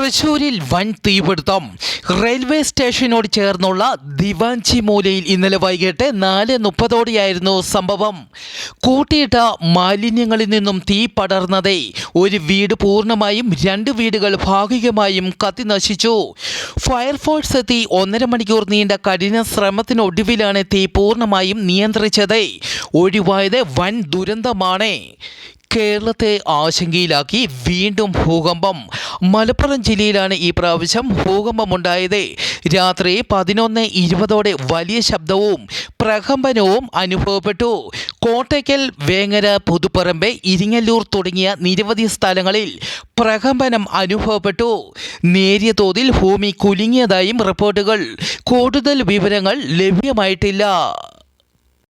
തൃശൂരിൽ വൻ തീപിടുത്തം. റെയിൽവേ സ്റ്റേഷനോട് ചേർന്നുള്ള ദിവാഞ്ചി മൂലയിൽ ഇന്നലെ വൈകിട്ട് നാല് മുപ്പതോടെയായിരുന്നു സംഭവം. കൂട്ടിയിട്ട മാലിന്യങ്ങളിൽ നിന്നും തീ പടർന്നതേ. ഒരു വീട് പൂർണമായും രണ്ട് വീടുകൾ ഭാഗികമായും കത്തിനശിച്ചു ഫയർഫോഴ്സ് എത്തി ഒന്നര മണിക്കൂർ നീണ്ട കഠിന ശ്രമത്തിനൊടുവിലാണ് തീ പൂർണമായും നിയന്ത്രിച്ചത്. ഒഴിവായത് വൻ ദുരന്തമാണ്. കേരളത്തെ ആശങ്കയിലാക്കി വീണ്ടും ഭൂകമ്പം. മലപ്പുറം ജില്ലയിലാണ് ഈ പ്രാവശ്യം ഭൂകമ്പമുണ്ടായത്. രാത്രി പതിനൊന്ന് ഇരുപതോടെ വലിയ ശബ്ദവും പ്രകമ്പനവും അനുഭവപ്പെട്ടു. കോട്ടയ്ക്കൽ വേങ്ങര പുതുപ്പറമ്പ് ഇരിങ്ങല്ലൂർ തുടങ്ങിയ നിരവധി സ്ഥലങ്ങളിൽ പ്രകമ്പനം അനുഭവപ്പെട്ടു. നേരിയ തോതിൽ ഭൂമി കുലുങ്ങിയതായും റിപ്പോർട്ടുകൾ. കൂടുതൽ വിവരങ്ങൾ ലഭ്യമായിട്ടില്ല.